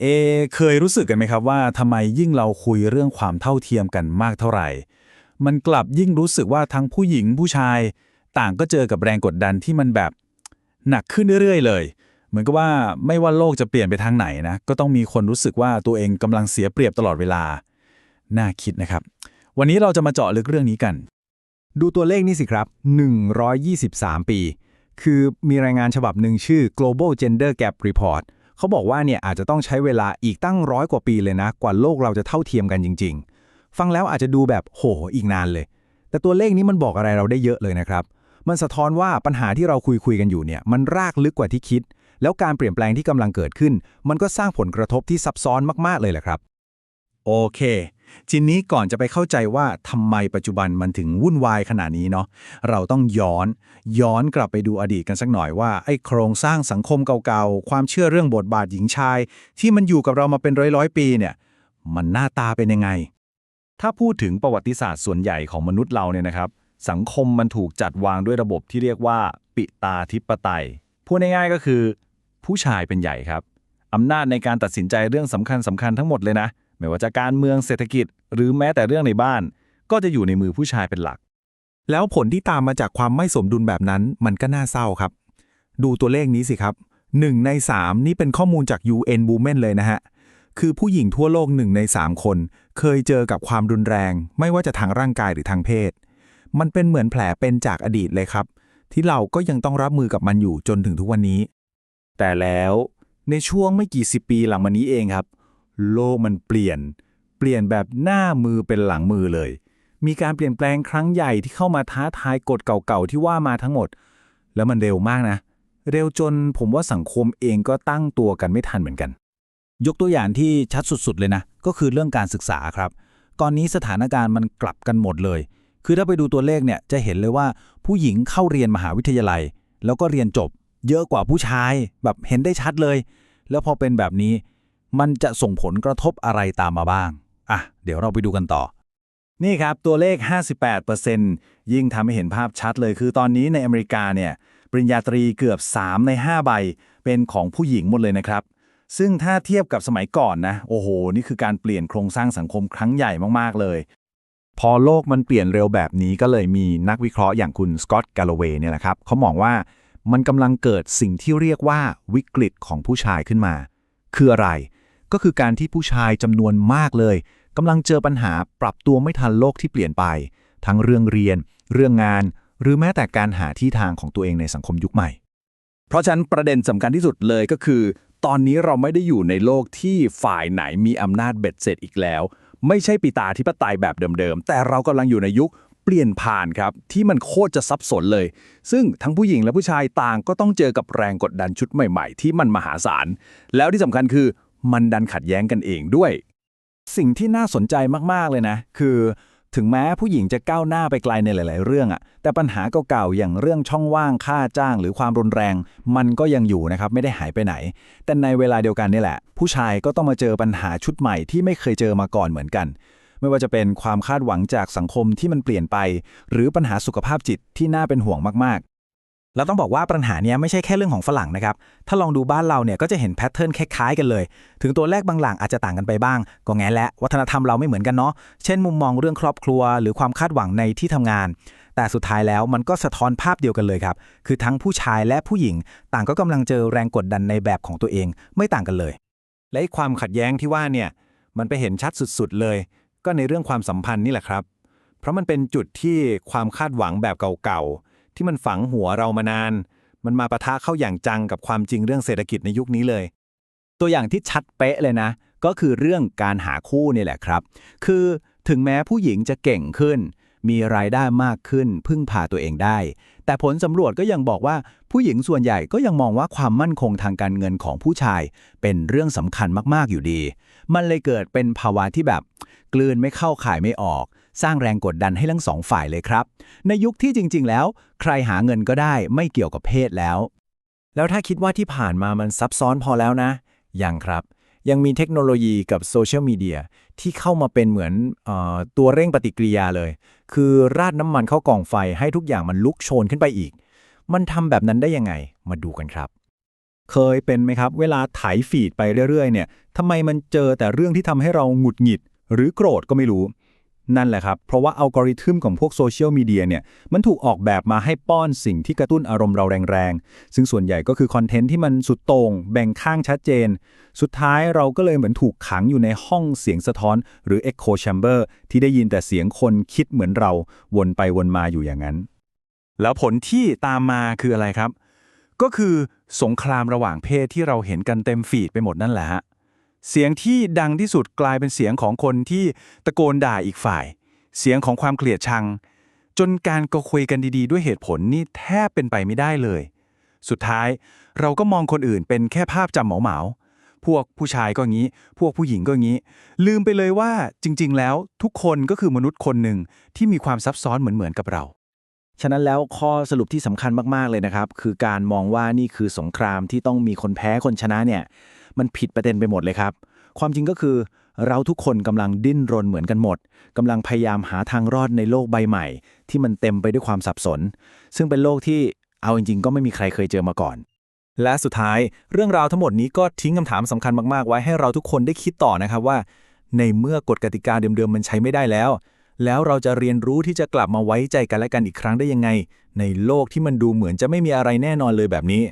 เอเคยรู้สึกกันไหมครับว่าทำไมยิ่งเราคุยเรื่องความเท่าเทียมกันมากเท่าไหร่ มันกลับยิ่งรู้สึกว่าทั้งผู้หญิงผู้ชาย ต่างก็เจอกับแรงกดดันที่มันแบบหนักขึ้นเรื่อยๆ เลย เหมือนกับว่าไม่ว่าโลกจะเปลี่ยนไปทางไหนนะ ก็ต้องมีคนรู้สึกว่าตัวเองกำลังเสียเปรียบตลอดเวลา น่าคิดนะครับ วันนี้เราจะมาเจาะลึกเรื่องนี้กัน ดูตัวเลขนี่สิครับ 123 ปี คือมีรายงานฉบับหนึ่งชื่อ Global Gender Gap Report เขาบอกว่าเนี่ยอาจจะต้องใช้เวลาอีกตั้งร้อยกว่าปีเลยนะ กว่าโลกเราจะเท่าเทียมกันจริง ๆ ฟังแล้วอาจจะดูแบบโหอีกนานเลย แต่ตัวเลขนี้มันบอกอะไรเราได้เยอะเลยนะครับ มันสะท้อนว่าปัญหาที่เราคุยคุยๆกันอยู่เนี่ยมันรากลึกกว่าที่คิด แล้วการเปลี่ยนแปลงที่กำลังเกิดขึ้น มันก็สร้างผลกระทบที่ซับซ้อนมากๆเลยแหละครับ โอเค ทีนี้ก่อนจะไปเข้าใจว่าทำไมปัจจุบันมันถึงวุ่นวายขนาดนี้เนาะเราต้องย้อน ย้อนกลับไปดูอดีตกันสักหน่อยว่าไอ้โครงสร้างสังคมเก่าๆ ความเชื่อเรื่องบทบาทหญิงชาย ที่มันอยู่กับเรามาเป็นร้อยๆปีเนี่ย มันหน้าตาเป็นยังไง ถ้าพูดถึงประวัติศาสตร์ส่วนใหญ่ของมนุษย์เราเนี่ยนะครับ สังคมมันถูกจัดวางด้วยระบบที่เรียกว่า ปิตาธิปไตยพูดง่ายๆก็คือ ผู้ชายเป็นใหญ่ครับอำนาจในการตัดสินใจเรื่องสำคัญสำคัญทั้งหมดเลยนะ ไม่ว่าจะการเมืองเศรษฐกิจ หรือแม้แต่เรื่องในบ้าน ก็จะอยู่ในมือผู้ชายเป็นหลัก แล้วผลที่ตามมาจากความไม่สมดุลแบบนั้น มันก็น่าเศร้าครับ ดูตัวเลขนี้สิครับ 1 ใน 3 นี่เป็นข้อมูลจาก UN Women เลยนะฮะ คือผู้หญิงทั่วโลก 1 ใน 3 คน เคยเจอกับความรุนแรง ไม่ว่าจะทางร่างกายหรือทางเพศ มันเป็นเหมือนแผลเป็นจากอดีตเลยครับ ที่เราก็ยังต้องรับมือกับมันอยู่จนถึงทุกวันนี้ แต่แล้วในช่วงไม่กี่สิบปีหลังมานี้เองครับ โลกมันเปลี่ยน เปลี่ยนแบบหน้ามือเป็นหลังมือเลย มีการเปลี่ยนแปลงครั้งใหญ่ที่เข้ามาท้าทายกฎเก่าๆที่ว่ามาทั้งหมด แล้วมันเร็วมากนะ เร็วจนผมว่าสังคมเองก็ตั้งตัวกันไม่ทันเหมือนกัน ยกตัวอย่างที่ชัดสุดๆเลยนะ ก็คือเรื่องการศึกษาครับ ตอนนี้สถานการณ์มันกลับกันหมดเลย คือถ้าไปดูตัวเลขเนี่ยจะเห็นเลยว่าผู้หญิงเข้าเรียนมหาวิทยาลัย แล้วก็เรียนจบ เยอะกว่าผู้ชายแบบเห็นได้ชัดเลย แล้วพอเป็นแบบนี้ มันจะส่งผลกระทบอะไรตามมาบ้าง อะ เดี๋ยวเราไปดูกันต่อ นี่ครับ ตัวเลข 58%ยิ่งทำให้เห็นภาพชัดเลย คือตอนนี้ในอเมริกาเนี่ย ปริญญาตรีเกือบ 3 ใน 5 ใบ เป็นของผู้หญิงหมดเลยนะครับ ซึ่งถ้าเทียบกับสมัยก่อนนะ โอ้โห นี่คือการเปลี่ยนโครงสร้างสังคมครั้งใหญ่มาก ๆ เลย พอโลกมันเปลี่ยนเร็วแบบนี้ก็เลยมีนักวิเคราะห์อย่างคุณสกอตต์กาลเวย์เนี่ยแหละครับเขามองว่ามันกำลังเกิดสิ่งที่เรียกว่าวิกฤตของผู้ชายขึ้นมา คืออะไร ก็คือการที่ผู้ชายจำนวนมากเลยกำลังเจอปัญหาปรับตัวไม่ทันโลกที่เปลี่ยนไป ทั้งเรื่องเรียน เรื่องงาน หรือแม้แต่การหาที่ทางของตัวเองในสังคมยุคใหม่ เพราะฉะนั้นประเด็นสำคัญที่สุดเลยก็คือ ตอนนี้เราไม่ได้อยู่ในโลกที่ฝ่ายไหนมีอำนาจเบ็ดเสร็จอีกแล้ว ไม่ใช่ปิตาธิปไตยแบบเดิมๆแต่เรากำลังอยู่ในยุคเปลี่ยนผ่านครับ ที่มันโคตรจะซับซ้อนเลย ซึ่งทั้งผู้หญิงและผู้ชายต่างก็ต้องเจอกับแรงกดดันชุดใหม่ ๆ ที่มันมหาศาลแล้วที่สำคัญคือ มันดันขัดแย้งกันเองด้วย สิ่งที่น่าสนใจมากๆเลยนะ คือถึงแม้ผู้หญิงจะก้าวหน้าไปไกลในหลาย ๆ เรื่องอะแต่ปัญหาเก่าๆอย่างเรื่องช่องว่างค่าจ้างหรือความรุนแรง มันก็ยังอยู่นะครับไม่ได้หายไปไหน แต่ในเวลาเดียวกันนี่แหละ ผู้ชายก็ต้องมาเจอปัญหาชุดใหม่ที่ไม่เคยเจอมาก่อนเหมือนกัน ไม่ว่าจะเป็นความคาดหวังจากสังคมที่มันเปลี่ยนไป หรือปัญหาสุขภาพจิตที่น่าเป็นห่วงมากๆ แล้วต้องบอกว่าปัญหาเนี้ยไม่ใช่แค่เรื่องของฝรั่งนะครับ ถ้าลองดูบ้านเราเนี่ยก็จะเห็นแพทเทิร์นคล้ายๆกันเลย ถึงตัวเลขบางหลังอาจจะต่างกันไปบ้าง ก็แง่และวัฒนธรรมเราไม่เหมือนกันเนาะ เช่นมุมมองเรื่องครอบครัว หรือความคาดหวังในที่ทำงาน แต่สุดท้ายแล้วมันก็สะท้อนภาพเดียวกันเลยครับ คือทั้งผู้ชายและผู้หญิง ต่างก็กำลังเจอแรงกดดันในแบบของตัวเอง ไม่ต่างกันเลย และความขัดแย้งที่ว่าเนี่ย มันไปเห็นชัดสุดๆเลย ก็ในเรื่องความสัมพันธ์นี่แหละครับ เพราะมันเป็นจุดที่ความคาดหวังแบบเก่าๆ ที่มันฝังหัวเรามานาน มันมาปะทะเข้าอย่างจังกับความจริงเรื่องเศรษฐกิจในยุคนี้เลย ตัวอย่างที่ชัดเป๊ะเลยนะ ก็คือเรื่องการหาคู่นี่แหละครับ คือถึงแม้ผู้หญิงจะเก่งขึ้น มีรายได้มากขึ้น พึ่งพาตัวเองได้ แต่ผลสำรวจก็ยังบอกว่าผู้หญิงส่วนใหญ่ก็ยังมองว่าความมั่นคงทางการเงินของผู้ชาย เป็นเรื่องสำคัญมากๆอยู่ดี มันเลยเกิดเป็นภาวะที่แบบ กลืนไม่เข้าข่ายไม่ออก สร้างแรงกดดันให้ทั้งสองฝ่ายเลยครับ ในยุคที่จริง ๆ แล้ว ใครหาเงินก็ได้ไม่เกี่ยวกับเพศแล้ว แล้วถ้าคิดว่าที่ผ่านมามันซับซ้อนพอแล้วนะ ยังครับ ยังมีเทคโนโลยีกับโซเชียลมีเดียที่เข้ามาเป็นเหมือนออตัวเร่งปฏิกิริยาเลย คือราดน้ำมันเข้ากองไฟให้ทุกอย่างมันลุกโชนขึ้นไปอีก มันทำแบบนั้นได้ยังไง มาดูกันครับเคยเป็นไหมครับ เวลาไถฟีดไปเรื่อยๆ เนี่ยทำไมมันเจอแต่เรื่องที่ทำให้เราหงุดหงิด หรือโกรธก็ไม่รู้ นั่นแหละครับ เพราะว่าอัลกอริทึมของพวกโซเชียลมีเดียเนี่ย มันถูกออกแบบมาให้ป้อนสิ่งที่กระตุ้นอารมณ์เราแรงๆ ซึ่งส่วนใหญ่ก็คือคอนเทนต์ที่มันสุดโต่งแบ่งข้างชัดเจน สุดท้ายเราก็เลยเหมือนถูกขังอยู่ในห้องเสียงสะท้อน หรือ Echo Chamber ที่ได้ยินแต่เสียงคนคิดเหมือนเราวนไปวนมาอยู่อย่างนั้น แล้วผลที่ตามมาคืออะไรครับ ก็คือสงครามระหว่างเพศที่เราเห็นกันเต็มฟีดไปหมดนั่นแหละฮะ เสียงที่ดังที่สุดกลายเป็นเสียงของคนที่ตะโกนด่าอีกฝ่าย เสียงของความเกลียดชัง จนการก็คุยกันดีๆ ด้วยเหตุผลนี่แทบเป็นไปไม่ได้เลย สุดท้ายเราก็มองคนอื่นเป็นแค่ภาพจำเหมาๆพวกผู้ชายก็งี้ พวกผู้หญิงก็งี้ ลืมไปเลยว่าจริง ๆ แล้วทุกคนก็คือมนุษย์คนหนึ่งที่มีความซับซ้อนเหมือนๆกับเรา ฉะนั้นแล้วข้อสรุปที่สำคัญมากๆเลยนะครับ คือการมองว่านี่คือสงครามที่ต้องมีคนแพ้คนชนะเนี่ย มันผิดประเด็นไปหมดเลยครับ ความจริงก็คือเราทุกคนกำลังดิ้นรนเหมือนกันหมดกำลังพยายามหาทางรอดในโลกใบใหม่ ที่มันเต็มไปด้วยความสับสน ซึ่งเป็นโลกที่เอาจริงๆ ก็ไม่มีใครเคยเจอมาก่อน และสุดท้ายเรื่องราวทั้งหมดนี้ก็ทิ้งคำถามสำคัญมากๆ ไว้ให้เราทุกคนได้คิดต่อนะครับว่า ในเมื่อกฎกติกาเดิมๆมันใช้ไม่ได้แล้ว แล้วเราจะเรียนรู้ที่จะกลับมาไว้ใจกันและกันอีกครั้งได้ยังไง ในโลกที่มันดูเหมือนจะไม่มีอะไรแน่นอนเลยแบบนี้